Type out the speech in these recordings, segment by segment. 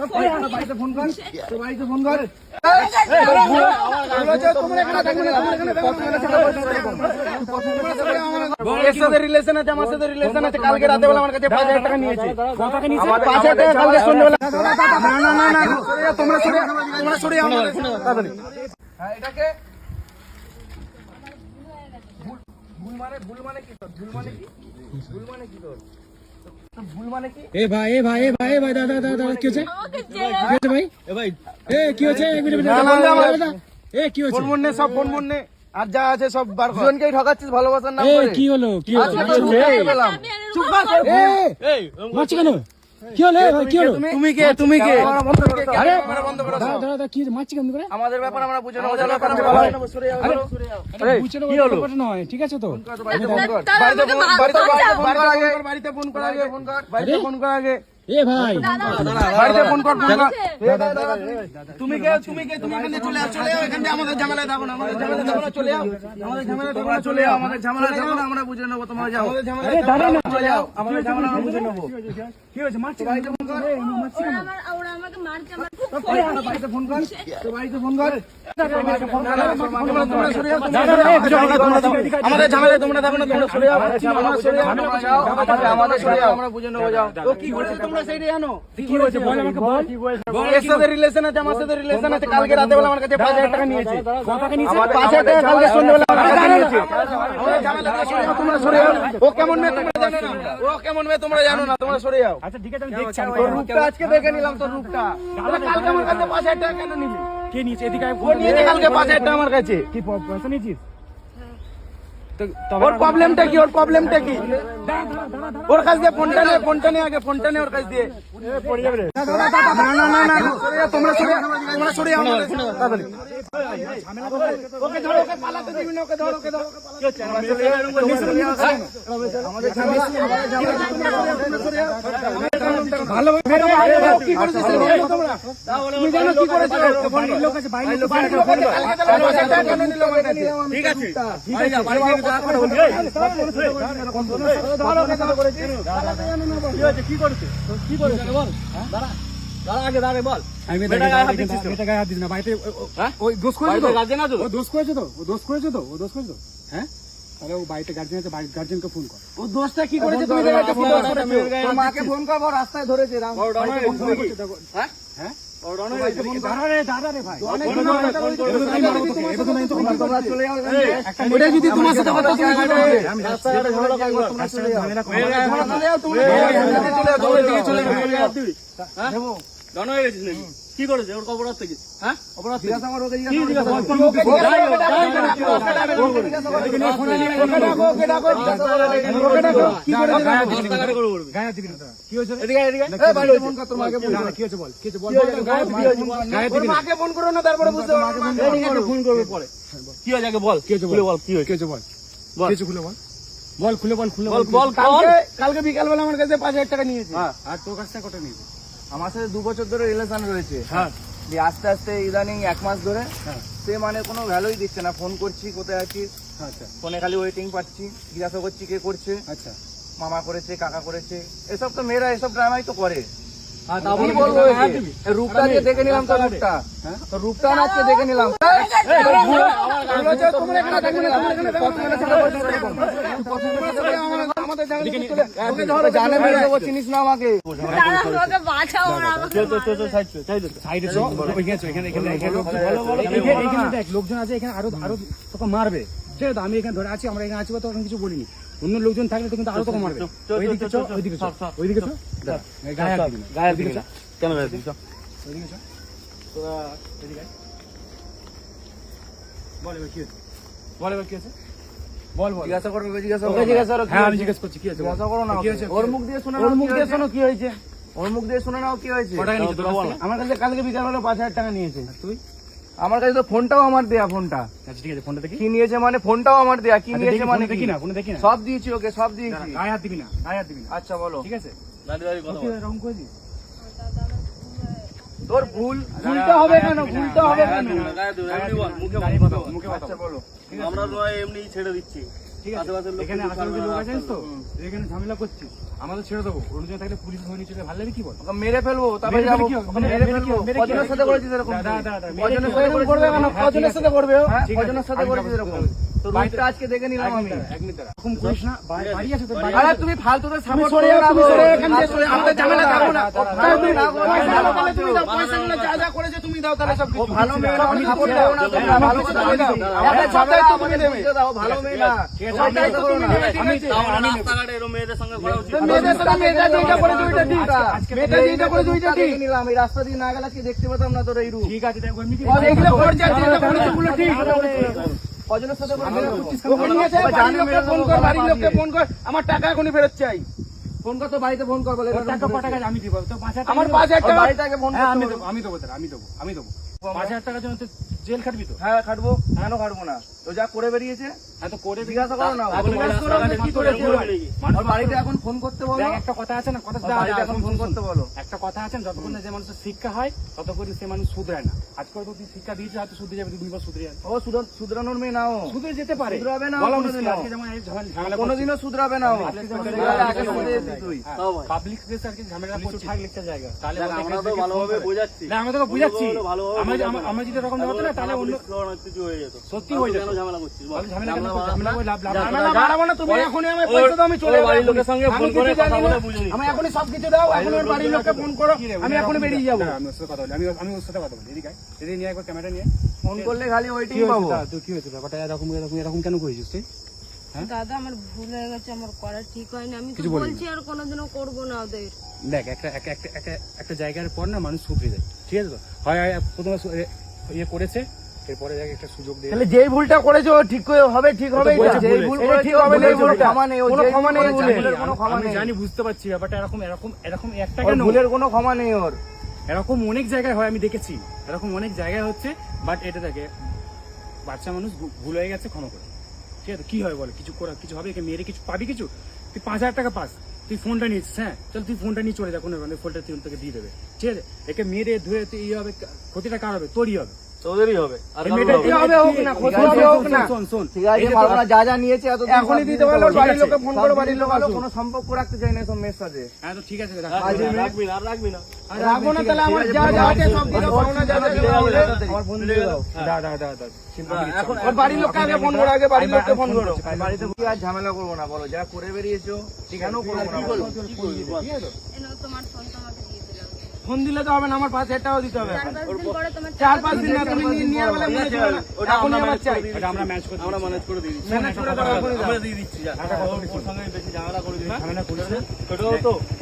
বাড়িতে ফোন কর বাড়িতে ফোন কর রিলেশন আছে আমার সাথে রিলেশন আছে কালকে রাতে বেলা আমার কাছে পাঁচ হাজার টাকা নিয়েছে। আমার পাঁচ হাজার টাকা কালকে সন্ধ্যেবেলা না না না না তোমরা সরে তোমরা সরে যাও আমাদের। সাথে তাড়াতাড়ি। হ্যাঁ এটাকে ভুল- ভুল মানে ভুল মানে কি তোর? ভুল মানে কি? ভুল মানে কি তোর? এ ভাই এ ভাই এ ভাই এ ভাই দাদা দাদা দাদা কি হচ্ছে কি হচ্ছে ভাই? এ ভাই। এ কি হচ্ছে এক মিনিট বললে আমার- এ কি হচ্ছে ফোন মনে সব ফোন মনে আর যা আছে সব বার কর। জনকেই ঠকাচ্ছিস ভালোবাসার নাম করে? কি হলো? কি হলো? রূপটা পেলাম চুপ কর এ মারছে কেন? কি হলো? ভাই কি হলো? তুমি কে তুমি কে? আরে দাদা দাদা কি মারছি কেন করে? আমাদের ব্যাপার আমরা বুঝে ব্যাপার বলা সরে যাও, সরে যাও। আরে বুঝছে না ব্যাপারটা নয় ঠিক আছে তো? বাড়িতে ফোন কর। বাড়িতে ফোন বাড়িতে বাড়িতে ফোন কর বাড়িতে ফোন কর আগে। ফোন কর বাড়িতে ফোন কর আগে। এ ভাই বাড়িতে ফোন কর ফোন কর তুমি কে তুমি কে তুমি এখান চলে যাও চলে যাও এখান থেকে আমাদের না আমাদের না চলে যাও আমাদের ঝামেলা না চলে যাও আমাদের না আমরা বুঝে নেব তোমরা যাও আমাদের ঝামেলায় থাকো না চলে যাও আমাদের ঝামেলা আমরা বুঝে নেব কি হয়েছে মারছে আমাদের তোমরা না তোমরা সরে যাও। আমাদের সরে যাও। আমরা বুঝে নেব যাও। ও কি তোমরা সেইটা জানো কি হয়েছে? বল আমাকে বল। এর সাথে রিলেশন আছে আমার সাথে রিলেশন আছে। কালকে রাতে বেলা আমার কাছে পাঁচ হাজার টাকা নিয়েছে কত টাকা নিয়েছে আমার পাঁচ হাজার টাকা কালকে সন্ধ্যেবেলা আমার কাছে নিয়েছে আমাদের ঝামেলা থেকে সরে যাও, তোমরা সরে যাও ও কেমন মেয়ে তোমরা জানো না ও কেমন মেয়ে তোমরা জানো না তোমরা সরে যাও আচ্ছা ঠিক আছে আমি দেখছি আমি তোর রূপটা আজকে দেখে নিলাম তোর রূপটা তাহলে কালকে আমার কাছে পাঁচ হাজার টাকা কেন নিবি কে নিয়েছে এদিকে ও নিয়েছে কালকে পাঁচ হাজার টাকা আমার কাছে কি পয়সা নিয়েছিস ওর প্রবলেমটা কি ওর প্রবলেমটা কি ওর কাছ দিয়ে ফোনটা নে ফোনটা নে আগে ফোনটা নে ওর কাছ দিয়ে পড়ে যাবে না না না না তোমরা সরে তোমরা সরে যাও ঠিক আছে কি করেছে কি করেছে বল দাঁড়া দাঁড়া আগে দাঁড়া বল। আমি বেটা গায়ে হাত দিছিস বেটা গায়ে হাত দিস না ও- ও- ওই দোষ করেছে তো? ও দোষ করেছে তো? ও দোষ করেছে তো? ও দোষ করেছে? তো হ্যাঁ? তাহলে ও বাড়িতে গার্জেন আছে বাড়ির গার্জেনকে ফোন কর। ও দোষটা কি করেছে? তুমি যে ফোন করেছ মাকে ফোন করব রাস্তায় ধরেছে রাম। কর। হ্যাঁ? হ্যাঁ। ওটা যদি তোমার সাথে কথা তুমি চলে যাও। চলে যাও, কি করেছে ওর থেকে হ্যাঁ ওকে। কি হয়েছে কি হয়েছে বল কি হয়েছে বল কি হয়েছে? গায়ে দিবি, গায়ে ওর দিবি না। মাকে ফোন করো না, তারপরে বুঝতে পারবে। ফোন করবে পরে কি হয়েছে আগে বল কি হয়েছে খুলে বল কি হয়েছে কি বল কি হয়েছে খুলে বল বল খুলে বল খুলে বল বল কালকে কালকে বিকালবেলা আমার কাছে পাঁচ হাজার টাকা নিয়েছে আর তোর কাছ থেকে কত নিয়েছে আমার সাথে দু বছর ধরে রিলেশন রয়েছে। হ্যাঁ। দিয়ে আস্তে আস্তে ইদানিং এক মাস ধরে হ্যাঁ। সে মানে কোনো ভ্যালুই দিচ্ছে না। ফোন করছি কোথায় আছিস? আচ্ছা। ফোনে খালি ওয়েটিং পাচ্ছি। জিজ্ঞাসা করছি কে করছে? আচ্ছা। মামা করেছে কাকা করেছে। এসব তো মেয়েরা এসব ড্রামাই তো করে। বলব রূপটা দেখে নিলাম তো রূপটা। হ্যাঁ? তো রূপটা আজকে দেখে নিলাম। চিনিস না আমাকে। লোকজন আছে এখানে আরও আরও তোকে মারবে। ঠিক আছে আমি এখানে ধরে আছি আমরা এখানে আছি তোকে কিছু বলিনি। অন্য লোকজন থাকলে তো কিন্তু আরও তোকে মারবে। ওইদিকে চো ওইদিকে চো ওইদিকে চো গায়ে হাত দিবি না। গায়ে ওইদিকে চো ওইদিকে চো তোরা এদিকে বল এবার কি হয়েছে? বল এবার কি হয়েছে? বল বল। জিজ্ঞাসা করো জিজ্ঞাসা করো। জিজ্ঞাসা করো হ্যাঁ আমি জিজ্ঞেস করছি কি হয়েছে? জিজ্ঞাসা করো না কি হয়েছে? ওর মুখ দিয়ে শুনে ওর মুখ দিয়ে শোনো কি হয়েছে? ওর মুখ দিয়ে শুনে নাও কি হয়েছে? আমার কাছে কালকে বিকালবেলা পাঁচ হাজার টাকা নিয়েছে। তুই? আমার কাছে তো ফোনটাও আমার দেয়া ফোনটা। আচ্ছা ঠিক আছে ফোনটা দেখি। কি নিয়েছে মানে? ফোনটাও আমার দেয়া কি আচ্ছা, নিয়েছে মানে দেখি না ফোনটা দেখি না। সব দিয়েছি ওকে সব দিয়েছি। গায়ে হাত দিবি না গায়ে হাত দিবি না। আচ্ছা বলো। ঠিক আছে? কি এরকম করেছিস তোর ভুল ভুলটা হবে কেন? ভুলটা হবে কেন? দাঁড়িয়ে কথা বল, মুখে কথা আচ্ছা বল। বলো। আমরা নয় এমনি ছেড়ে দিচ্ছি। ঠিক আছে। এখানে আশেপাশে লোক আছে জানিস তো? এখানে ঝামেলা করছিস। আমাদের ছেড়ে দেবো। অন্যজন থাকলে পুলিশ ধরে নিয়ে ভালো লাগে কি বল মেরে ফেলব তারপরে যাব। মেরে ফেলব? কজনের সাথে করেছিস এরকম কজনের সাথে করবে? হ্যাঁ, কজনের সাথে করবে কজনের সাথে করেছিস এরকম। তো রুটটা আজকে দেখে নিলাম আমি এক মিনিট দাঁড়া। এরকম করিস না বাড়ি আছে তো আরে তুমি সাপোর্ট না এখান থেকে সরে। ঝামেলা না না পয়সা তাহলে দাও দাদা, পয়সাগুলো যা যা করেছে তুমি দাও তাহলে সব কিছু ভালো মেয়ে না, আমি আমি সাপোর্ট দিচ্ছি না না। তোমরা ভালো কথা দাও একটা দিচ্ছি সব তুমি দেবে দাও ভালো মেয়ে না ঠিক আছে, সব আমি দায়িত্ব করো না আমি ঠিক আমি- আমি- রাস্তাঘাটে এরকম মেয়েদের সঙ্গে করা উচিত মেয়েদের সাথে মেয়েটা যেটা করেছে ওইটা ঠিক মেয়েটা যেটা করেছে ওইটা ঠিক নিলাম এই রাস্তা দিয়ে না গেলে আজকে দেখতে পেতাম না তোর এই রূপ ঠিক আছে দেখো এগুলো যেটা ঠিক কজনের সাথে ফোন কর বাড়ির লোককে ফোন কর আমার টাকা এখনই ফেরত চাই। ফোন কর তো বাড়িতে ফোন কর বলে টাকা ক টাকা? আমি দিব তো পাঁচ হাজার টাকা আমার দেবো। পাঁচ হাজার টাকা বাড়িটাকে ফোন হ্যাঁ আমি দেবো আমি দেবো আমি দেবো আমি দেবো। পাঁচ হাজার টাকার জন্য তো জেল খাটবি তো? হ্যাঁ খাটবো। কেন খাটবো না? তো যা করে বেরিয়েছে হ্যাঁ তো করে জিজ্ঞাসা করো না হ্যাঁ, করো না, কি কি করেছে করেছে? ওর? ওর বাড়িতে এখন ফোন করতে বলো একটা কথা আছে না কথা এখন ফোন করতে বলো একটা কথা আছে যতক্ষণ যে মানুষের শিক্ষা হয় ততক্ষণ সে মানুষ শুধরায় না আজকে তো তুই শিক্ষা দিয়েছে হয়তো শুধরে যাবে দুই বছর শুধরে যাবে ও শুধর- মেয়ে নাও শুধরে যেতে পারে শুধরাবে না, কোনোদিনও। কোনোদিনও শুধরাবে না হ্যাঁ। পাবলিক প্লেসে আর কি ঝামেলা করছিস। থাক লেকচার জায়গা। তাহলে আমরা তো ভালোভাবে বোঝাচ্ছি না, আমরা তোকে বুঝাচ্ছি। ভালোভাবে- ভালোভাবে আমরা যদি-। এরকম না, তাহলে অন্য- কিছু হয়ে যেত। সত্যি হয়ে যেত। কেন ঝামেলা করছিস বল? ঝামেলা কেন ঝামেলা করছিস? বাড়াস না। ঝামেলা লাভ- লাভ- যা, লাভ- ঝামেলা যা। বাড়াবো না, তুমি এখনই আমায় পয়সা দাও, আমি চলে ওর বাড়ির লোকের সঙ্গে ফোন করে কথা বলে বুঝে আমি এখনই সবকিছু দাও এখন ওর বাড়ির লোককে ফোন করো আমি এখনই বেরিয়ে যাব আমি ওর সাথে কথা বলি। আমি আমি ওর সাথে কথা বলি এদিকে এদিকে নিয়ে একবার ক্যামেরা নিয়ে ফোন করলে খালি ওইটাই পাবো তুই কি হয়েছে ব্যাপারটা এরকম এরকম এরকম কেন করেছিস তুই হ্যাঁ? দাদা আমার ভুল হয়ে গেছে আমার করা ঠিক হয়নি আমি তো। বলছি আর কোনোদিনও করব না ওদের দেখ একটা একটা একটা জায়গার পর না মানুষ শুধরে যায় ঠিক আছে তো হয় প্রথমে ইয়ে করেছে এরপরে যাকে একটা সুযোগ দিয়ে তাহলে যেই ভুলটা করেছে ও ঠিক করে হবে ঠিক হবে এটা। যেই ভুল করেছে ঠিক হবে না, ক্ষমা নেই কোনো ক্ষমা নেই ভুলের কোনো ক্ষমা নেই। জানি বুঝতে পারছি ব্যাপারটা। এরকম এরকম এরকম একটা কেন? ভুলের কোনো ক্ষমা নেই ওর। এরকম অনেক জায়গায় হয় আমি দেখেছি। এরকম অনেক জায়গায় হচ্ছে বাট এটা দেখে বাচ্চা মানুষ ভুল হয়ে গেছে ক্ষমা করে। ঠিক আছে কি হয় বলে? কিছু করা কিছু হবে? একে মেরে কিছু পাবি কিছু? তুই পাঁচ হাজার টাকা পাস। তুই ফোনটা নিয়েছিস হ্যাঁ? চল তুই ফোনটা নিয়ে চলে যা কোনো ফোনটা তুই তোকে দিয়ে দেবে। ঠিক আছে? একে মেরে ধুয়ে তুই ইয়ে হবে ক্ষতিটা কার হবে? তোরই হবে। হবে। আর হবে হোক না, হবে হোক না। ঠিক আছে যে যা নিয়েছে এত এখনই দিতে পারল বাড়ির লোককে ফোন করো বাড়ির লোক কোনো সম্পর্ক রাখতে চাই না সব মেয়ের সাথে হ্যাঁ তো ঠিক আছে রাখবি না, রাখবি না, আর রাখবি না। আর রাখব না তাহলে আমার যা যা আছে সব দিয়ে দাও, যা যা আছে সব দিয়ে দাও। আমার ফোন দিয়ে দাও। দা দা দা দা এখন বাড়ির লোককে আগে ফোন করো আগে বাড়ির লোককে ফোন করো। বাড়িতে কি আর ঝামেলা করব না বলো যা করে বেরিয়েছো কেন করব না কি? করবি? তোমার ফোন ফোন দিলে তো হবে না আমার পাঁচ হাজার টাকাও দিতে হবে। চার পাঁচ দিন পরে তোমার চার পাঁচ দিন না তুমি নিয়ে নিয়ে বলে মনে না ওটা আমরা চাই। করে দিই। আমরা ম্যাচ করে আমরা ম্যানেজ করে দিই ম্যানেজ করে দাও আমরা দিয়ে দিচ্ছি যা। একটা কথা ওর- সঙ্গে বেশি ঝামেলা করে দিই ঝামেলা করে দিই তো,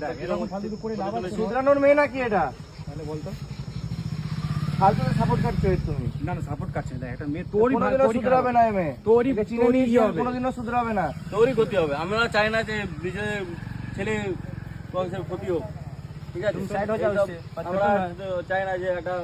দেখ এরকম ফালতু করে লাভ আছে শুধরানোর মেয়ে নাকি এটা? তাহলে বলতো ফালতু সাপোর্ট করছ তুমি। না না সাপোর্ট কাটছে না একটা মেয়ে তোরই ভালো কোনোদিনও তোরই শুধরাবে না মেয়ে। তোরই চিনে তোরই হবে? কোনোদিনও শুধরাবে না। তোরই ক্ষতি হবে। আমরা চাই না যে ছেলে ক্ষতি হোক। ঠিক আছে? হয়ে আমরা চাই না যে একটা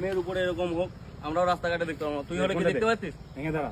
মেয়ের উপরে এরকম হোক। আমরাও রাস্তাঘাটে দেখতে পাবো। তুই হলে কি দেখতে পাচ্ছিস? ভেঙে দাঁড়া।